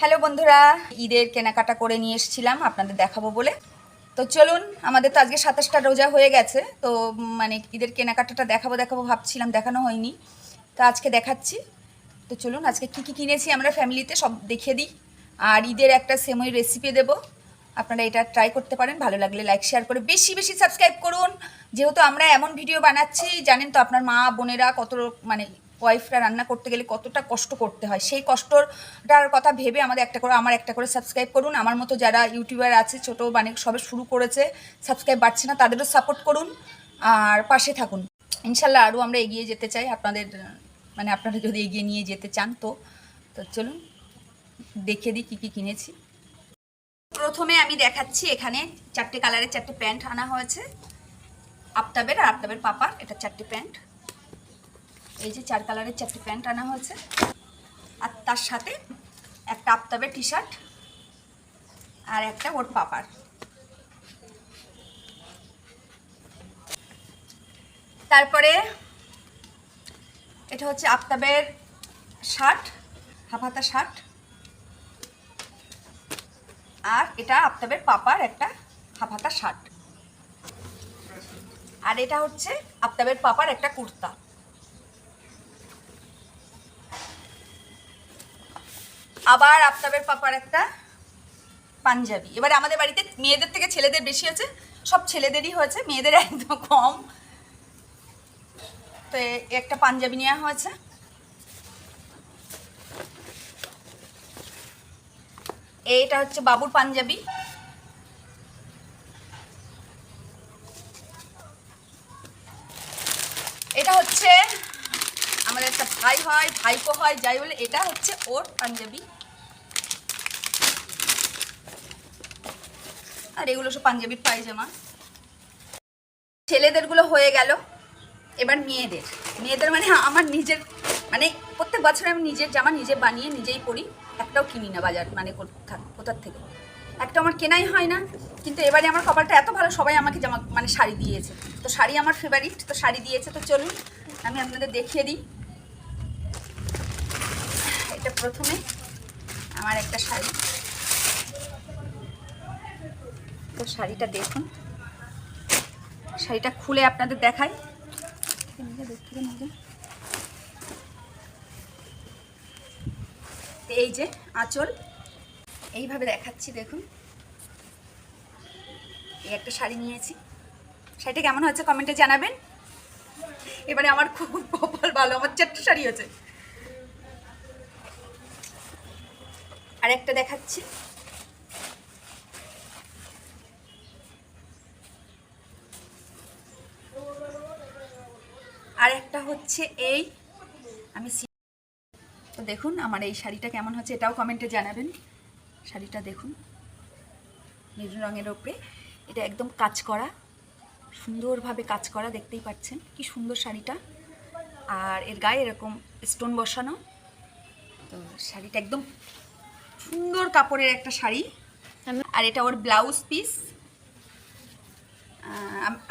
Hello বন্ধুরা, ঈদের কেনাকাটা করে নিয়ে এসেছিলাম, আপনাদের দেখাবো বলে। তো চলুন, আমাদের তো আজকে সাতাশটা রোজা হয়ে গেছে, তো মানে ঈদের কেনাকাটাটা দেখাবো দেখাবো, ভাবছিলাম, দেখানো হয়নি। তো আজকে দেখাচ্ছি। তো চলুন, আজকে কি কি কিনেছি আমরা ফ্যামিলিতে, সব দেখিয়ে দিই। আর ঈদের একটা সেমই রেসিপি দেব। আপনারা এটা ট্রাই করতে পারেন, ভালো লাগলে লাইক শেয়ার করে বেশি বেশি সাবস্ক্রাইব করুন। যেহেতু আমরা এমন ভিডিও বানাচ্ছি, জানেন তো আপনার মা, বোনেরা কত মানে ওয়াইফরা রান্না করতে গেলে কতটা কষ্ট করতে হয়? সেই কষ্টটার কথা ভেবে আমাদের একটা করে আমার একটা করে সাবস্ক্রাইব করুন। আমার মতো যারা ইউটিউবার আছে, ছোট মানে সবে শুরু করেছে সাবস্ক্রাইব বাড়ছে না, তাদেরও সাপোর্ট করুন। আর পাশে থাকুন। ইনশাল্লাহ আরও আমরা এগিয়ে যেতে চাই। আপনাদের মানে আপনারা যদি এগিয়ে নিয়ে যেতে চান তো। তো চলুন, দেখে দিই কী কী কিনেছি। প্রথমে আমি দেখাচ্ছি এখানে চারটে কালারের চারটে প্যান্ট আনা হয়েছে। আফতাবের আর আফতাবের পাপার, এটা চারটে প্যান্ট। এই যে চার কালারের চারটে প্যান্ট আনা হয়েছে। আর তার সাথে একটা আফতাবের টি শার্ট আর একটা ওর পাপার তারপরে এটা হচ্ছে আফতাবের শার্ট হাফাতা শার্ট। আর এটা আফতাবের পাপার একটা হাফাতা শার্ট। আর এটা হচ্ছে আফতাবের পাপার একটা কুর্তা। আবার আফতাবের পাপার একটা পাঞ্জাবি। এবারে আমাদের বাড়িতে মেয়েদের থেকে ছেলেদের বেশি হয়েছে, সব ছেলেদেরই হয়েছে, মেয়েদের একদম কম। তো একটা পাঞ্জাবি নেওয়া হয়েছে। এইটা হচ্ছে বাবুর পাঞ্জাবি এটা হচ্ছে আমাদের একটা ভাই হয়, ভাইপো হয়, যাই বলে, এটা হচ্ছে ওর পাঞ্জাবি। আর এগুলো সব পাঞ্জাবির পায়জামা। ছেলেদেরগুলো হয়ে গেল, এবার মেয়েদের। মেয়েদের মানে আমার নিজের মানে প্রত্যেক বছর আমি নিজের জামা নিজে বানিয়ে নিজেই পরি, একটাও কিনি না বাজার মানে কোথা কোথার থেকে। একটা আমার কেনাই হয় না, কিন্তু এবারে আমার কপালটা এত ভালো, সবাই আমাকে জামা মানে শাড়ি দিয়েছে। তো শাড়ি আমার ফেভারিট তো শাড়ি দিয়েছে, তো চলুন, আমি আপনাদের দেখিয়ে দিই। প্রথমে আমার একটা শাড়ি। তো শাড়িটা দেখুন। শাড়িটা খুলে আপনাদের দেখাই। এই যে আঁচল। এইভাবে দেখাচ্ছি, দেখুন। এই একটা শাড়ি নিয়েছি। শাড়িটা কেমন হয়েছে কমেন্টে জানাবেন। এবারে আমার খুব কপাল ভালো, আমার চারটে শাড়ি হয়েছে। আর একটা দেখাচ্ছি। আর একটা হচ্ছে এই। আমি তো দেখুন আমার এই শাড়িটা কেমন হচ্ছে, এটাও কমেন্টে জানাবেন। শাড়িটা দেখুন মেরুন রঙের ওপরে। এটা একদম কাজ করা, সুন্দরভাবে কাজ করা, দেখতেই পাচ্ছেন। কি সুন্দর শাড়িটা। আর এর গায়ে এরকম স্টোন বসানো। তো শাড়িটা একদম সুন্দর কাপড়ের একটা শাড়ি। আর এটা ওর ব্লাউজ পিস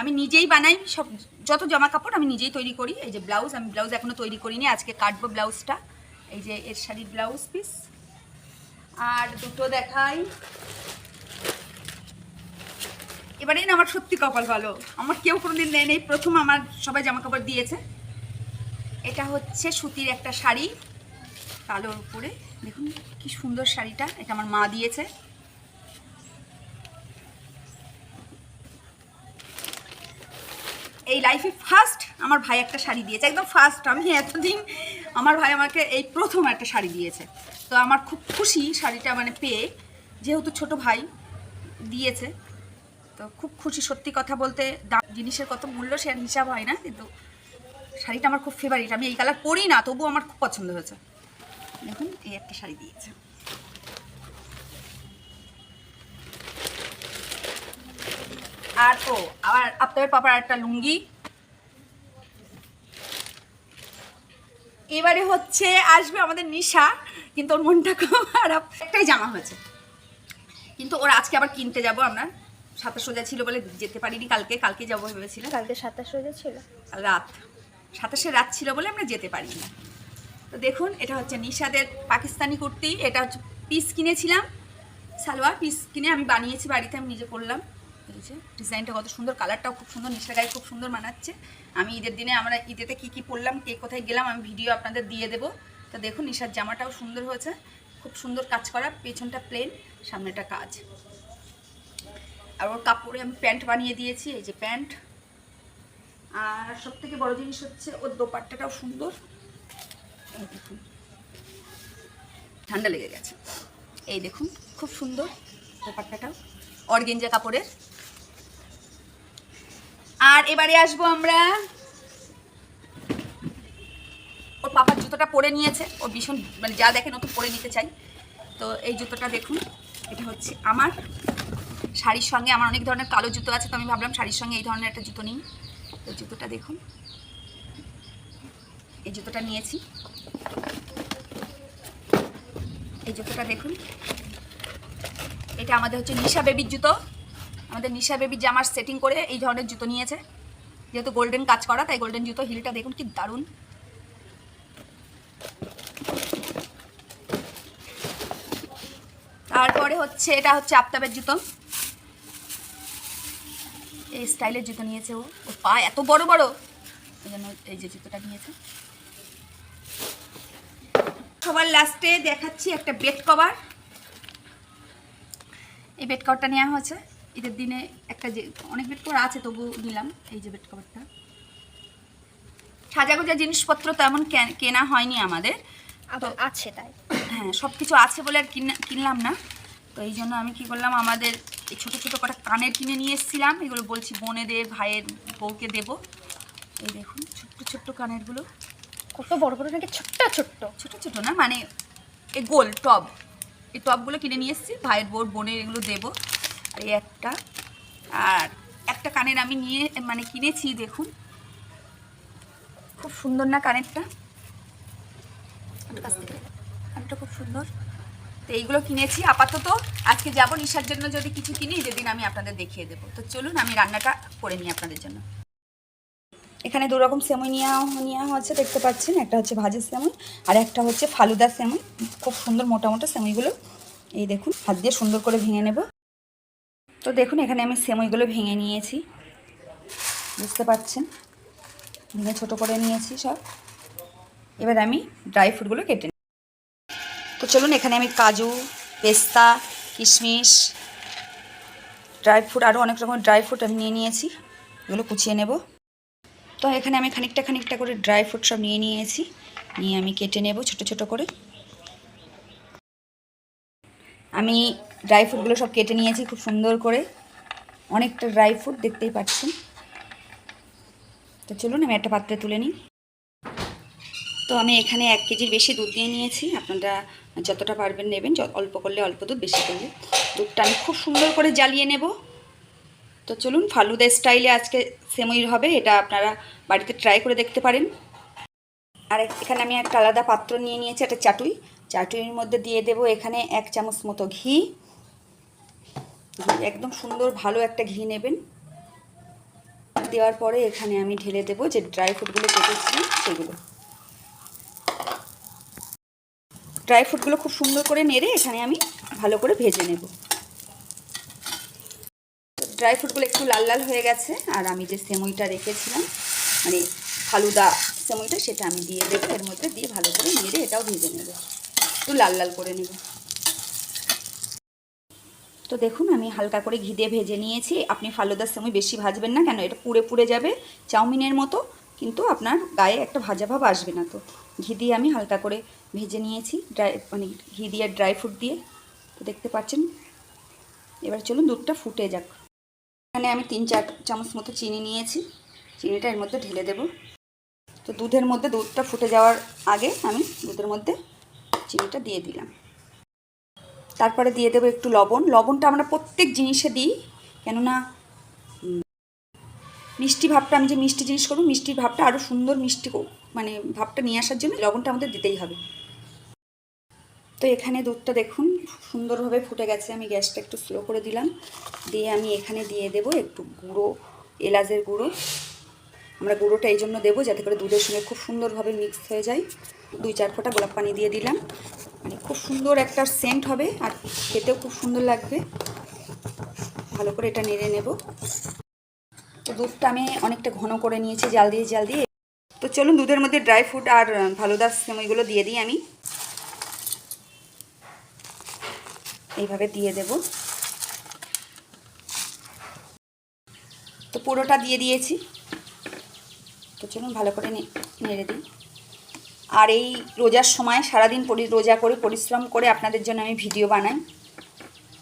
আমি নিজেই বানাই সব যত জামা কাপড় আমি নিজেই তৈরি করি। এই যে ব্লাউজ আমি ব্লাউজ এখনও তৈরি করিনি আজকে কাটবো ব্লাউজটা এই যে এর শাড়ির ব্লাউজ পিস আর দুটো দেখাই। এবারে না আমার সত্যি কপাল ভালো। আমার কেউ কোনোদিন নেয় নেই। প্রথম আমার সবাই জামা কাপড় দিয়েছে। এটা হচ্ছে সুতির একটা শাড়ি কালোর উপরে। দেখুন, কি সুন্দর শাড়িটা, এটা আমার মা দিয়েছে। এই লাইফে ফার্স্ট আমার ভাই একটা শাড়ি দিয়েছে, একদম ফার্স্ট আমি এতদিন আমার ভাই আমাকে এই প্রথম একটা শাড়ি দিয়েছে। তো আমার খুব খুশি শাড়িটা মানে পেয়ে, যেহেতু ছোট ভাই দিয়েছে, তো খুব খুশি সত্যি কথা বলতে, দাম জিনিসের কত মূল্য সে হিসাব হয় না, কিন্তু শাড়িটা আমার খুব ফেভারিট আমি এই কালার পরি না, তবুও আমার খুব পছন্দ হয়েছে। দেখুন এই একটা শাড়ি দিয়েছে। আর ও আবার আপনার পাপার একটা লুঙ্গি। এবারে হচ্ছে আসবে আমাদের নিশা কিন্তু ওর মনটা খুব খারাপ। একটাই জামা হয়েছে। কিন্তু ওর আজকে আবার কিনতে যাব আমরা। সাতাশ সোজা ছিল বলে যেতে পারিনি কালকে। কালকে যাব ভেবেছিলাম। কালকে সাতাশ রোজা ছিল। রাত। সাতাশে রাত ছিল বলে আমরা যেতে পারিনি। তো দেখুন, এটা হচ্ছে নিশাদের পাকিস্তানি কুর্তি। এটা হচ্ছে পিস কিনেছিলাম, সালোয়ার পিস কিনে আমি বানিয়েছি বাড়িতে, আমি নিজে করলাম। যে ডিজাইনটা কত সুন্দর, কালারটাও খুব সুন্দর নিচটা গায়ে খুব সুন্দর মানাচ্ছে। আমি ঈদের দিনে আমরা ঈদেতে কী কী পরলাম, কে কোথায় গেলাম, আমি ভিডিও আপনাদের দিয়ে দেবো। তো দেখুন, নিশার জামাটাও সুন্দর হয়েছে, খুব সুন্দর কাজ করা, পেছনটা প্লেন সামনেটা কাজ। আর ওর কাপড়ে আমি প্যান্ট বানিয়ে দিয়েছি, এই যে প্যান্ট। আর সব থেকে বড় জিনিস হচ্ছে, ওর দোপাট্টাটাও সুন্দর। ঠান্ডা লেগে গেছে। এই দেখুন, খুব সুন্দর দোপাট্টাটাও, অর্গেঞ্জা কাপড়ের। আর এবারে আসব আমরা, ওর পাপার জুতোটা পরে নিয়েছে। ও ভীষণ মানে যা দেখে নতুন পরে নিতে চাই। তো এই জুতোটা দেখুন, এটা হচ্ছে আমার। শাড়ির সঙ্গে আমার অনেক ধরনের কালো জুতো আছে, তো আমি ভাবলাম শাড়ির সঙ্গে এই ধরনের একটা জুতো নিই। তো জুতোটা দেখুন, এই জুতোটা নিয়েছি। এই জুতোটা দেখুন। এটা আমাদের হচ্ছে নিশা বেবির জুতো। আমাদের নিশা বেবির জামার সেটিং করে এই ধরনের জুতো নিয়েছে। যেহেতু গোল্ডেন কাজ করা, তাই গোল্ডেন জুতো হিলটা দেখুন কি দারুণ। তারপরে হচ্ছে এটা হচ্ছে আফতাবের জুতো। এই স্টাইলের জুতো নিয়েছে ও পা এত বড় বড়। এই জন্য এই যে জুতোটা নিয়েছে। সবার লাস্টে দেখাচ্ছি একটা বেড কভার এই বেড কভারটা নেওয়া হয়েছে। ঈদের দিনে একটা যে অনেক বেড কভার আছে তবু নিলাম এই যে বেড কভারটা সাজাগোজা জিনিসপত্র তেমন কেন- কেনা হয়নি আমাদের। আবার আছে তাই। হ্যাঁ সব কিছু আছে বলে আর কিনা- কিনলাম না। তো এই জন্য আমি কি করলাম আমাদের এই ছোটো ছোটো কটা কানের কিনে নিয়ে এসেছিলাম। এগুলো বলছি বোনেদের ভাইয়ের বউকে দেবো। এই দেখুন ছোট্ট ছোট্ট কানেরগুলো। কত বড় বড় নাকি ছোট্ট ছোট্ট? ছোট ছোট না মানে এই গোল টব। এই টবগুলো কিনে নিয়ে এসেছি ভাইয়ের বোর বোনের এগুলো দেবো। আর এই একটা আর একটা কানের আমি নিয়ে মানে কিনেছি দেখুন। খুব সুন্দর না কানেরটা? কানেরটা খুব সুন্দর। তো এইগুলো কিনেছি আপাতত। আজকে যাব নিশার জন্য যদি কিছু কিনি যেদিন আমি আপনাদের দেখিয়ে দেবো। তো চলুন আমি রান্নাটা করে নিই আপনাদের জন্য। এখানে দু রকম সেমই নেওয়া নেওয়া হচ্ছে, দেখতে পাচ্ছেন। একটা হচ্ছে ভাজের সেমই, আর একটা হচ্ছে ফালুদা সেমই। খুব সুন্দর মোটা মোটা সেমইগুলো। এই দেখুন, হাত দিয়ে সুন্দর করে ভেঙে নেব। তো দেখুন, এখানে আমি সেমইগুলো ভেঙে নিয়েছি। বুঝতে পারছেন ভেঙে ছোটো করে নিয়েছি সব। এবার আমি ড্রাই ফ্রুটগুলো কেটে নিই তো চলুন, এখানে আমি কাজু, পেস্তা, কিশমিশ, ড্রাই ফ্রুট আরও অনেক রকমের ড্রাই ফ্রুট আমি নিয়ে নিয়েছি। এগুলো কুচিয়ে নেব। তো এখানে আমি খানিকটা খানিকটা করে ড্রাই ফ্রুট সব নিয়ে নিয়েছি। নিয়ে আমি কেটে নেব ছোট ছোট করে। আমি ড্রাই ফ্রুটগুলো সব কেটে নিয়েছি খুব সুন্দর করে। অনেকটা ড্রাই ফ্রুট দেখতেই পাচ্ছেন। তো চলুন আমি একটা পাত্রে তুলে নিই। তো আমি এখানে এক কেজির বেশি দুধ দিয়ে নিয়েছি। আপনারা যতটা পারবেন নেবেন অল্প করলে অল্প দুধ, বেশি করলে দুধটা আমি খুব সুন্দর করে জ্বালিয়ে নেব। তো চলুন ফালুদা স্টাইলে আজকে সেমই হবে, এটা আপনারা বাড়িতে ট্রাই করে দেখতে পারেন। আর এখানে আমি একটা আলাদা পাত্র নিয়ে নিয়েছি, একটা চাটুই। চাটুইয়ের মধ্যে দিয়ে দেব এখানে এক চামচ মতো ঘি। একদম সুন্দর, ভালো একটা ঘি নেবেন। দেওয়ার পরে এখানে আমি ঢেলে দেবো যে ড্রাই ফ্রুটগুলো কেটেছিলাম সেগুলো। ড্রাই ফ্রুটগুলো খুব সুন্দর করে নেড়ে এখানে আমি ভালো করে ভেজে নেব। ড্রাই ফ্রুটগুলো একটু লাল লাল হয়ে গেছে, আর আমি যে সেমইটা রেখেছিলাম মানে ফালুদা সেমইটা সেটা আমি দিয়ে দেবো মধ্যে দিয়ে ভালো করে নেড়ে এটাও ভেজে নেব, একটু লাল লাল করে নেব। তো দেখুন, আমি হালকা করে ঘি দিয়ে ভেজে নিয়েছি। আপনি ফালুদার সেমই বেশি ভাজবেন না কেন? এটা পুড়ে পুড়ে যাবে চাউমিনের মতো, কিন্তু আপনার গায়ে একটা ভাজা ভাব আসবে না তো। ঘি দিয়ে আমি হালকা করে ভেজে নিয়েছি ড্রাই মানে ঘি দিয়ে ড্রাই ফ্রুট দিয়ে। তো দেখতে পাচ্ছেন? এবার চলুন দুধটা ফুটে যাক। এখানে আমি তিন চার চামচ মতো চিনি নিয়েছি। চিনিটা এর মধ্যে ঢেলে দেব। তো দুধের মধ্যে দুধটা ফুটে যাওয়ার আগে আমি দুধের মধ্যে চিনিটা দিয়ে দিলাম। তারপরে দিয়ে দেবো একটু লবণ। লবণটা আমরা প্রত্যেক জিনিসে দিই, কেননা মিষ্টি ভাবটা, আমি যে মিষ্টি জিনিস করব, মিষ্টির ভাবটা আরও সুন্দর মিষ্টি মানে ভাবটা নিয়ে আসার জন্য লবণটা আমাদের দিতেই হবে। তো এখানে দুধটা দেখুন, সুন্দরভাবে ফুটে গেছে। আমি গ্যাসটা একটু স্লো করে দিলাম। দিয়ে আমি এখানে দিয়ে দেব একটু গুঁড়ো, এলাচের গুঁড়ো। আমরা গুঁড়োটা এই জন্য দেবো যাতে করে দুধের সঙ্গে খুব সুন্দরভাবে মিক্স হয়ে যায়। দুই চার ফোঁটা গোলাপ পানি দিয়ে দিলাম। মানে খুব সুন্দর একটা সেন্ট হবে আর খেতেও খুব সুন্দর লাগবে। ভালো করে এটা নেড়ে নেব। তো দুধটা আমি অনেকটা ঘন করে নিয়েছি, জাল দিয়ে জাল দিয়ে। তো চলুন দুধের মধ্যে ড্রাই ফ্রুট আর ভালোদার সেমইগুলো দিয়ে দিই আমি। এইভাবে দিয়ে দেব। তো পুরোটা দিয়ে দিয়েছি। তো চলুন ভালো করে নেড়ে দিই। আর এই রোজার সময় সারাদিন রোজা করে, পরিশ্রম করে আপনাদের জন্য আমি ভিডিও বানাই।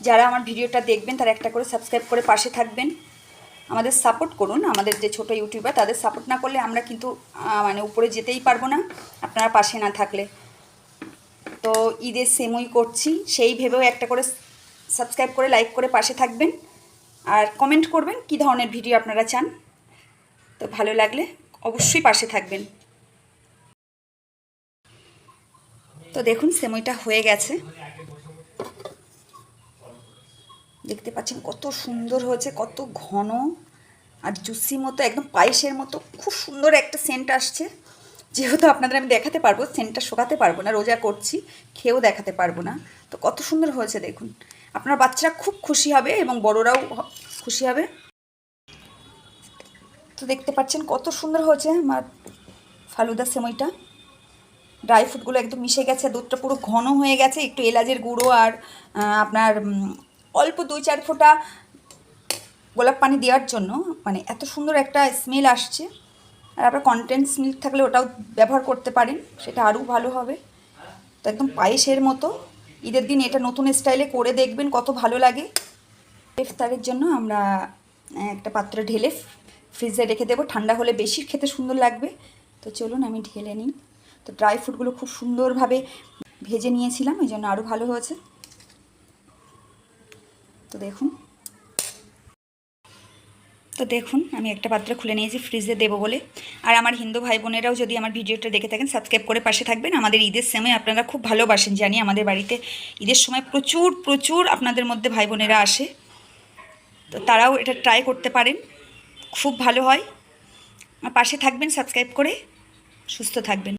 যারা আমার ভিডিওটা দেখবেন, তারা একটা করে সাবস্ক্রাইব করে পাশে থাকবেন। আমাদের সাপোর্ট করুন। আমাদের যে ছোট ইউটিউবার, তাদের সাপোর্ট না করলে আমরা কিন্তু মানে উপরে যেতেই পারব না। আপনারা পাশে না থাকলে। তো ঈদের সেমই করছি। সেই ভেবেও একটা করে সাবস্ক্রাইব করে লাইক করে পাশে থাকবেন। আর কমেন্ট করবেন কি ধরনের ভিডিও আপনারা চান। তো ভালো লাগলে অবশ্যই পাশে থাকবেন। তো দেখুন, সেমইটা হয়ে গেছে। দেখতে পাচ্ছেন কত সুন্দর হয়েছে, কত ঘন আর জুসি মতো, একদম পায়েসের মতো। খুব সুন্দর একটা সেন্ট আসছে। যেহেতু আপনাদের আমি দেখাতে পারব সেন্টটা শোকাতে পারব না, রোজা করছি, খেয়েও দেখাতে পারব না। তো কত সুন্দর হয়েছে দেখুন। আপনার বাচ্চারা খুব খুশি হবে এবং বড়রাও খুশি হবে। তো দেখতে পাচ্ছেন কত সুন্দর হয়েছে আমার ফালুদা সেমইটা। ড্রাই ফ্রুটগুলো একদম মিশে গেছে, দুধটা পুরো ঘন হয়ে গেছে, একটু এলাচের গুঁড়ো আর আপনার অল্প দুই চার ফোঁটা গোলাপ পানি দেওয়ার জন্য মানে এত সুন্দর একটা স্মেল আসছে। আর আপনার কন্টেন্টস মিল্ক থাকলে ওটাও ব্যবহার করতে পারেন, সেটা আরও ভালো হবে। তো একদম পায়েসের মতো। ঈদের দিন এটা নতুন স্টাইলে করে দেখবেন কত ভালো লাগে। ইফতারের জন্য আমরা একটা পাত্রে ঢেলে ফ্রিজে রেখে দেবো। ঠান্ডা হলে বেশি খেতে সুন্দর লাগবে। তো চলুন আমি ঢেলে নিই। তো ড্রাই ফ্রুটগুলো খুব সুন্দরভাবে ভেজে নিয়েছিলাম, এই জন্য আরও ভালো হয়েছে। তো দেখুন। তো দেখুন, আমি একটা পাত্র খুলে নিয়েছি ফ্রিজে দেবো বলে। আর আমার হিন্দু ভাই বোনেরাও যদি আমার ভিডিওটা দেখে থাকেন সাবস্ক্রাইব করে পাশে থাকবেন। আমাদের ঈদের সময় আপনারা খুব ভালোবাসেন, জানি আমাদের বাড়িতে ঈদের সময় প্রচুর প্রচুর আপনাদের মধ্যে ভাই বোনেরা আসে। তো তারাও এটা ট্রাই করতে পারেন, খুব ভালো হয়। পাশে থাকবেন সাবস্ক্রাইব করে, সুস্থ থাকবেন।